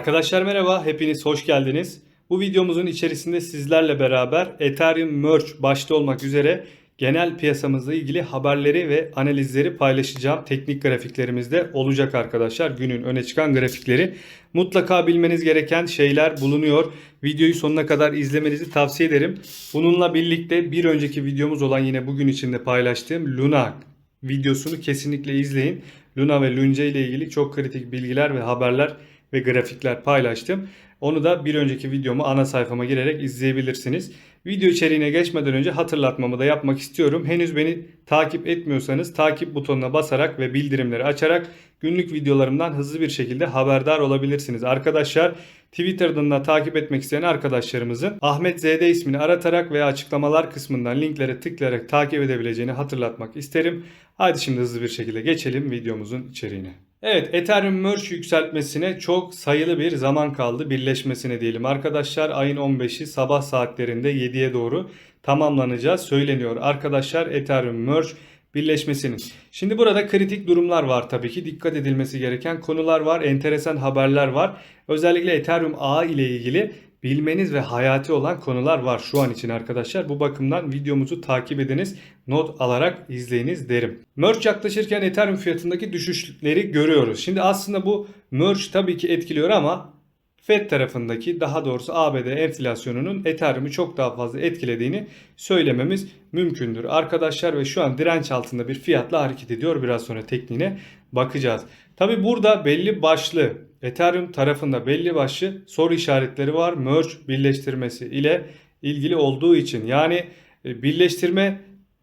Arkadaşlar merhaba, hepiniz hoş geldiniz. Bu videomuzun içerisinde sizlerle beraber Ethereum Merge başta olmak üzere genel piyasamızla ilgili haberleri ve analizleri paylaşacağım. Teknik grafiklerimizde olacak arkadaşlar. Günün öne çıkan grafikleri. Mutlaka bilmeniz gereken şeyler bulunuyor. Videoyu sonuna kadar izlemenizi tavsiye ederim. Bununla birlikte bir önceki videomuz olan yine bugün içinde paylaştığım Luna videosunu kesinlikle izleyin. Luna ve Lunce ile ilgili çok kritik bilgiler ve haberler ve grafikler paylaştım. Onu da bir önceki videomu ana sayfama girerek izleyebilirsiniz. Video içeriğine geçmeden önce hatırlatmamı da yapmak istiyorum. Henüz beni takip etmiyorsanız takip butonuna basarak ve bildirimleri açarak günlük videolarımdan hızlı bir şekilde haberdar olabilirsiniz. Arkadaşlar Twitter'dan da takip etmek isteyen arkadaşlarımızın Ahmet ZD ismini aratarak veya açıklamalar kısmından linklere tıklayarak takip edebileceğini hatırlatmak isterim. Hadi şimdi hızlı bir şekilde geçelim videomuzun içeriğine. Evet Ethereum Merge yükseltmesine çok sayılı bir zaman kaldı birleşmesine diyelim. Arkadaşlar ayın 15'i sabah saatlerinde 7'ye doğru tamamlanacağı söyleniyor. Arkadaşlar Ethereum Merge birleşmesinin. Şimdi burada kritik durumlar var tabii ki. Dikkat edilmesi gereken konular var. Enteresan haberler var. Özellikle Ethereum ağı ile ilgili bilmeniz ve hayati olan konular var şu an için arkadaşlar. Bu bakımdan videomuzu takip ediniz, not alarak izleyiniz derim. Merge yaklaşırken Ethereum fiyatındaki düşüşleri görüyoruz. Şimdi aslında bu merge tabii ki etkiliyor ama Fed tarafındaki daha doğrusu ABD enflasyonunun Ethereum'u çok daha fazla etkilediğini söylememiz mümkündür. Arkadaşlar ve şu an direnç altında bir fiyatla hareket ediyor. Biraz sonra tekniğine bakacağız. Tabi burada belli başlı Ethereum tarafında belli başlı soru işaretleri var. Merge birleştirmesi ile ilgili olduğu için yani e, birleştirme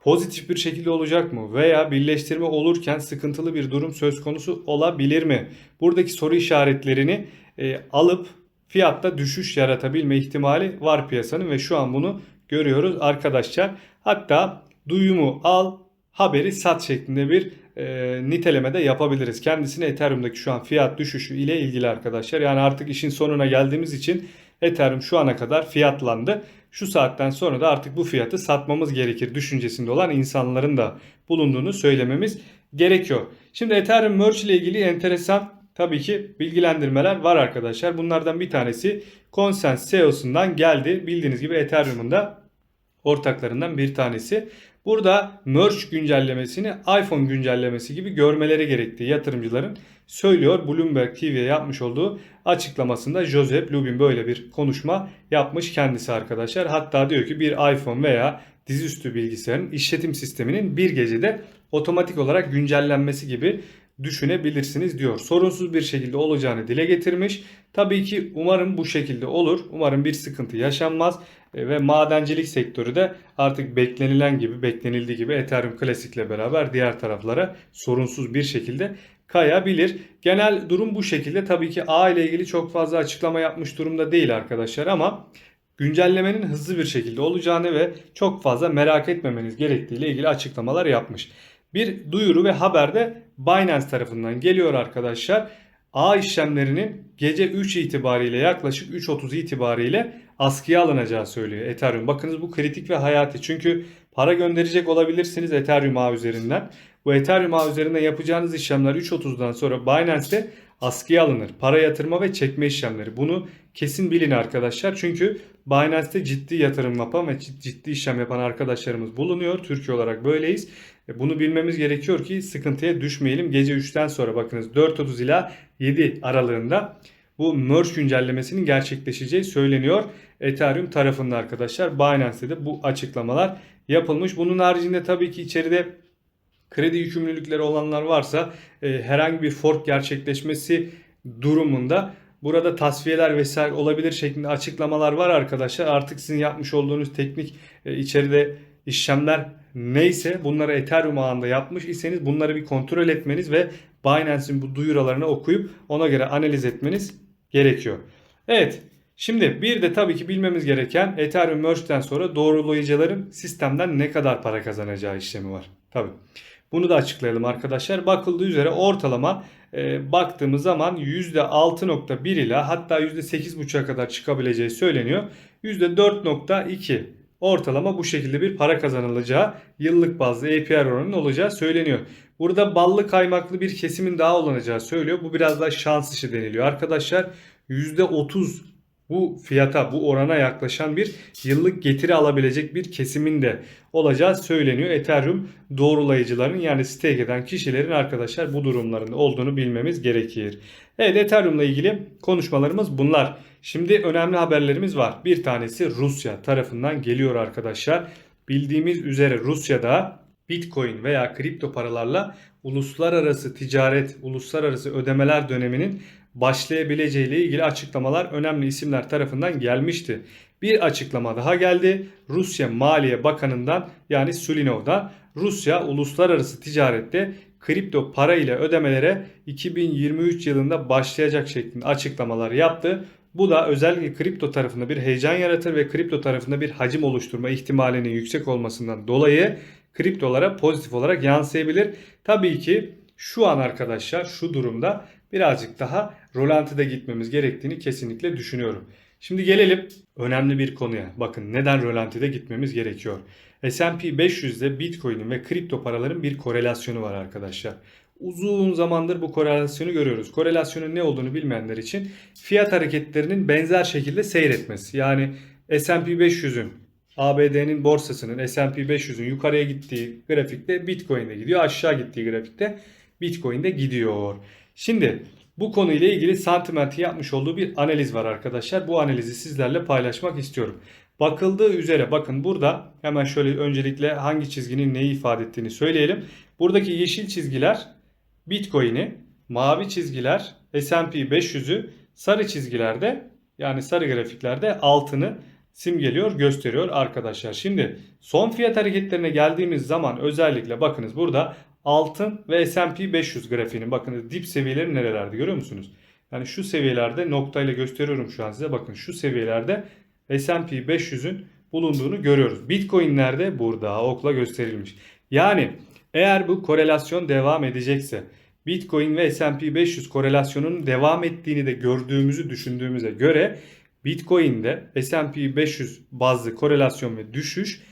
pozitif bir şekilde olacak mı? Veya birleştirme olurken sıkıntılı bir durum söz konusu olabilir mi? Buradaki soru işaretlerini e, alıp fiyatta düşüş yaratabilme ihtimali var piyasanın ve şu an bunu görüyoruz arkadaşlar. Hatta duyumu al haberi sat şeklinde bir e, niteleme de yapabiliriz. Kendisine Ethereum'daki şu an fiyat düşüşü ile ilgili arkadaşlar. Yani artık işin sonuna geldiğimiz için Ethereum şu ana kadar fiyatlandı. Şu saatten sonra da artık bu fiyatı satmamız gerekir düşüncesinde olan insanların da bulunduğunu söylememiz gerekiyor. Şimdi Ethereum Merge ile ilgili enteresan tabii ki bilgilendirmeler var arkadaşlar. Bunlardan bir tanesi Consens CEO'sundan geldi. Bildiğiniz gibi Ethereum'un da ortaklarından bir tanesi. Burada merge güncellemesini iPhone güncellemesi gibi görmeleri gerektiği yatırımcıların söylüyor. Bloomberg TV'ye yapmış olduğu açıklamasında Joseph Lubin böyle bir konuşma yapmış kendisi arkadaşlar. Hatta diyor ki bir iPhone veya dizüstü bilgisayarın işletim sisteminin bir gecede otomatik olarak güncellenmesi gibi düşünebilirsiniz diyor. Sorunsuz bir şekilde olacağını dile getirmiş. Tabii ki umarım bu şekilde olur. Umarım bir sıkıntı yaşanmaz E, ve madencilik sektörü de artık beklenilen gibi, beklenildiği gibi Ethereum Classic ile beraber diğer taraflara sorunsuz bir şekilde kayabilir. Genel durum bu şekilde. Tabii ki A ile ilgili çok fazla açıklama yapmış durumda değil arkadaşlar ama güncellemenin hızlı bir şekilde olacağını ve çok fazla merak etmemeniz gerektiği ile ilgili açıklamalar yapmış. Bir duyuru ve haber de Binance tarafından geliyor arkadaşlar. A işlemlerinin gece 3 itibariyle yaklaşık 3.30 itibariyle askıya alınacağı söylüyor Ethereum. Bakınız bu kritik ve hayati. Çünkü para gönderecek olabilirsiniz Ethereum ağ üzerinden. Bu Ethereum ağ üzerinden yapacağınız işlemler 3.30'dan sonra Binance'te askıya alınır. Para yatırma ve çekme işlemleri. Bunu kesin bilin arkadaşlar. Çünkü Binance'te ciddi yatırım yapan ve ciddi işlem yapan arkadaşlarımız bulunuyor. Türkiye olarak böyleyiz. E, bunu bilmemiz gerekiyor ki sıkıntıya düşmeyelim. Gece 3'ten sonra bakınız 4.30 ila 7 aralığında bu merge güncellemesinin gerçekleşeceği söyleniyor. Ethereum tarafında arkadaşlar. Binance'de de bu açıklamalar yapılmış. Bunun haricinde tabii ki içeride kredi yükümlülükleri olanlar varsa e, herhangi bir fork gerçekleşmesi durumunda burada tasfiyeler vesaire olabilir şeklinde açıklamalar var arkadaşlar. Artık sizin yapmış olduğunuz teknik e, içeride işlemler neyse bunları Ethereum ağında yapmış iseniz bunları bir kontrol etmeniz ve Binance'in bu duyurularını okuyup ona göre analiz etmeniz gerekiyor. Evet Şimdi bir de tabii ki bilmemiz gereken Ethereum Merge'den sonra doğrulayıcıların sistemden ne kadar para kazanacağı işlemi var. Tabii. Bunu da açıklayalım arkadaşlar. Bakıldığı üzere ortalama e, baktığımız zaman %6.1 ile hatta %8.5'a kadar çıkabileceği söyleniyor. %4.2 ortalama bu şekilde bir para kazanılacağı yıllık bazda APR oranının olacağı söyleniyor. Burada ballı kaymaklı bir kesimin daha olanacağı söylüyor. Bu biraz daha şans işi deniliyor. Arkadaşlar %30 bu fiyata, bu orana yaklaşan bir yıllık getiri alabilecek bir kesimin de olacağı söyleniyor. Ethereum doğrulayıcıların yani stake eden kişilerin arkadaşlar bu durumlarında olduğunu bilmemiz gerekir. Evet Ethereum'la ilgili konuşmalarımız bunlar. Şimdi önemli haberlerimiz var. Bir tanesi Rusya tarafından geliyor arkadaşlar. Bildiğimiz üzere Rusya'da Bitcoin veya kripto paralarla uluslararası ticaret, uluslararası ödemeler döneminin başlayabileceği ile ilgili açıklamalar önemli isimler tarafından gelmişti. Bir açıklama daha geldi. Rusya Maliye Bakanı'ndan yani Sulinov'dan Rusya uluslararası ticarette kripto para ile ödemelere 2023 yılında başlayacak şeklinde açıklamalar yaptı. Bu da özellikle kripto tarafında bir heyecan yaratır ve kripto tarafında bir hacim oluşturma ihtimalinin yüksek olmasından dolayı kriptolara pozitif olarak yansıyabilir. Tabii ki şu an arkadaşlar şu durumda birazcık daha rolantide gitmemiz gerektiğini kesinlikle düşünüyorum. Şimdi gelelim önemli bir konuya. Bakın neden rolantide gitmemiz gerekiyor. S&P 500'de Bitcoin'in ve kripto paraların bir korelasyonu var arkadaşlar. Uzun zamandır bu korelasyonu görüyoruz. Korelasyonun ne olduğunu bilmeyenler için fiyat hareketlerinin benzer şekilde seyretmesi. Yani S&P 500'ün ABD'nin borsasının S&P 500'ün yukarıya gittiği grafikte Bitcoin'de gidiyor. Aşağı gittiği grafikte Bitcoin'de gidiyor. Şimdi bu konuyla ilgili Sentiment'i yapmış olduğu bir analiz var arkadaşlar. Bu analizi sizlerle paylaşmak istiyorum. Bakıldığı üzere bakın burada hemen şöyle öncelikle hangi çizginin neyi ifade ettiğini söyleyelim. Buradaki yeşil çizgiler Bitcoin'i, mavi çizgiler S&P 500'ü, sarı çizgilerde yani sarı grafiklerde altını simgeliyor, gösteriyor arkadaşlar. Şimdi son fiyat hareketlerine geldiğimiz zaman özellikle bakınız burada altın ve S&P 500 grafiğinin bakın dip seviyeleri nerelerde görüyor musunuz? Yani şu seviyelerde noktayla gösteriyorum şu an size. Bakın şu seviyelerde S&P 500'ün bulunduğunu görüyoruz. Bitcoin nerede? Burada okla gösterilmiş. Yani eğer bu korelasyon devam edecekse Bitcoin ve S&P 500 korelasyonunun devam ettiğini de gördüğümüzü düşündüğümüze göre Bitcoin'de S&P 500 bazlı korelasyon ve düşüş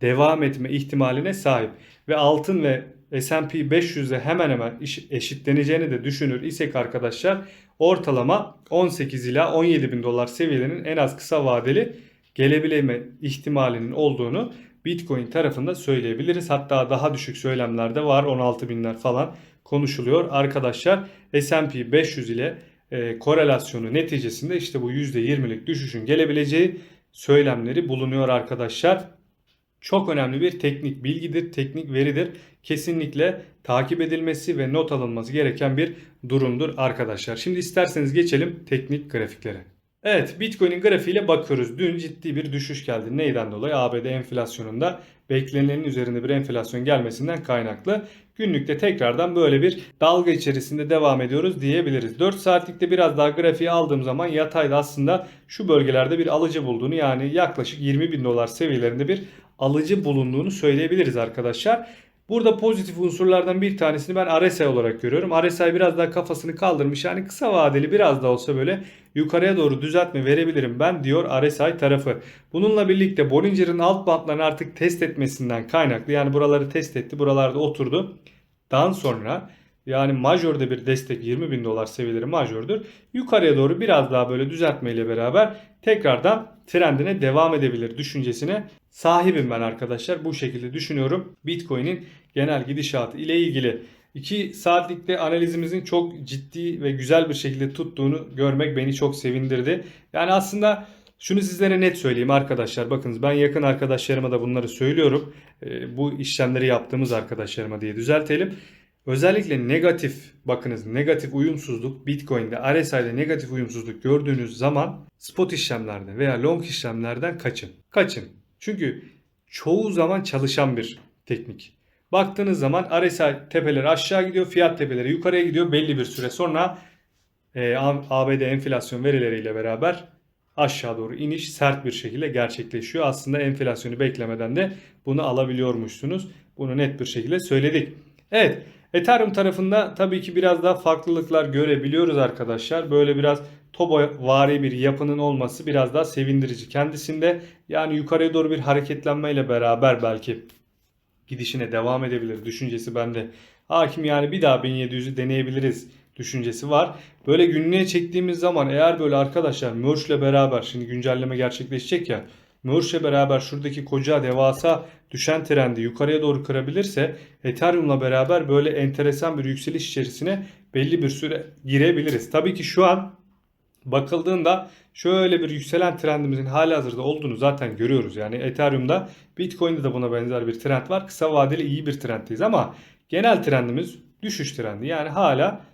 devam etme ihtimaline sahip ve altın ve S&P 500'e hemen hemen eşitleneceğini de düşünür isek arkadaşlar ortalama 18 ila 17 bin dolar seviyelerinin en az kısa vadeli gelebilme ihtimalinin olduğunu Bitcoin tarafında söyleyebiliriz. Hatta daha düşük söylemler de var 16 binler falan konuşuluyor. Arkadaşlar S&P 500 ile e, korelasyonu neticesinde işte bu %20'lik düşüşün gelebileceği söylemleri bulunuyor arkadaşlar. Çok önemli bir teknik bilgidir, teknik veridir. Kesinlikle takip edilmesi ve not alınması gereken bir durumdur arkadaşlar. Şimdi isterseniz geçelim teknik grafiklere. Evet Bitcoin'in grafiğiyle bakıyoruz. Dün ciddi bir düşüş geldi. Neyden dolayı? ABD enflasyonunda beklenenin üzerinde bir enflasyon gelmesinden kaynaklı. Günlükte tekrardan böyle bir dalga içerisinde devam ediyoruz diyebiliriz. 4 saatlikte biraz daha grafiği aldığım zaman yatayda aslında şu bölgelerde bir alıcı bulduğunu yani yaklaşık 20 bin dolar seviyelerinde bir alıcı bulunduğunu söyleyebiliriz arkadaşlar. Burada pozitif unsurlardan bir tanesini ben RSI olarak görüyorum. RSI biraz daha kafasını kaldırmış. Yani kısa vadeli biraz da olsa böyle yukarıya doğru düzeltme verebilirim ben diyor RSI tarafı. Bununla birlikte Bollinger'ın alt bantlarını artık test etmesinden kaynaklı. Yani buraları test etti. Buralarda oturdu. Daha sonra yani majörde bir destek 20 bin dolar seviyeleri majördür. Yukarıya doğru biraz daha böyle düzeltmeyle beraber tekrardan trendine devam edebilir düşüncesine sahibim ben arkadaşlar. Bu şekilde düşünüyorum. Bitcoin'in genel gidişatı ile ilgili 2 saatlikte analizimizin çok ciddi ve güzel bir şekilde tuttuğunu görmek beni çok sevindirdi. Yani aslında şunu sizlere net söyleyeyim arkadaşlar. Bakınız ben yakın arkadaşlarıma da bunları söylüyorum. Bu işlemleri yaptığımız arkadaşlarıma diye düzeltelim. Özellikle negatif bakınız negatif uyumsuzluk Bitcoin'de RSI'de negatif uyumsuzluk gördüğünüz zaman spot işlemlerde veya long işlemlerden kaçın. Kaçın. Çünkü çoğu zaman çalışan bir teknik. Baktığınız zaman RSI tepeleri aşağı gidiyor, fiyat tepeleri yukarıya gidiyor. Belli bir süre sonra e, ABD enflasyon verileriyle beraber aşağı doğru iniş sert bir şekilde gerçekleşiyor. Aslında enflasyonu beklemeden de bunu alabiliyormuşsunuz. Bunu net bir şekilde söyledik. Evet Ethereum tarafında tabii ki biraz daha farklılıklar görebiliyoruz arkadaşlar. Böyle biraz Tobo vari bir yapının olması biraz daha sevindirici. Kendisinde yani yukarıya doğru bir hareketlenmeyle beraber belki gidişine devam edebilir düşüncesi bende hakim yani bir daha 1700'ü deneyebiliriz düşüncesi var. Böyle günlüğe çektiğimiz zaman eğer böyle arkadaşlar Merge'le beraber şimdi güncelleme gerçekleşecek ya Merge'le beraber şuradaki koca devasa düşen trendi yukarıya doğru kırabilirse Ethereum'la beraber böyle enteresan bir yükseliş içerisine belli bir süre girebiliriz. Tabii ki şu an bakıldığında şöyle bir yükselen trendimizin halihazırda olduğunu zaten görüyoruz. Yani Ethereum'da Bitcoin'de de buna benzer bir trend var. Kısa vadeli iyi bir trenddeyiz ama genel trendimiz düşüş trendi. Yani hala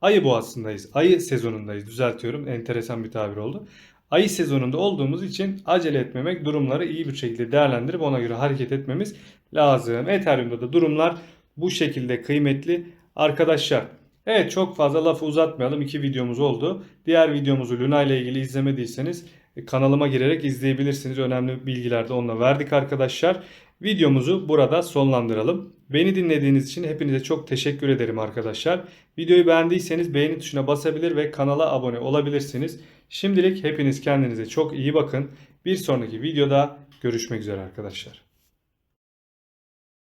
ayı boğasındayız. Ayı sezonundayız. Düzeltiyorum. Enteresan bir tabir oldu. Ayı sezonunda olduğumuz için acele etmemek, durumları iyi bir şekilde değerlendirip ona göre hareket etmemiz lazım. Ethereum'da da durumlar bu şekilde kıymetli arkadaşlar. Evet çok fazla lafı uzatmayalım. İki videomuz oldu. Diğer videomuzu Luna ile ilgili izlemediyseniz e, kanalıma girerek izleyebilirsiniz. Önemli bilgiler de onunla verdik arkadaşlar. Videomuzu burada sonlandıralım. Beni dinlediğiniz için hepinize çok teşekkür ederim arkadaşlar. Videoyu beğendiyseniz beğeni tuşuna basabilir ve kanala abone olabilirsiniz. Şimdilik hepiniz kendinize çok iyi bakın. Bir sonraki videoda görüşmek üzere arkadaşlar.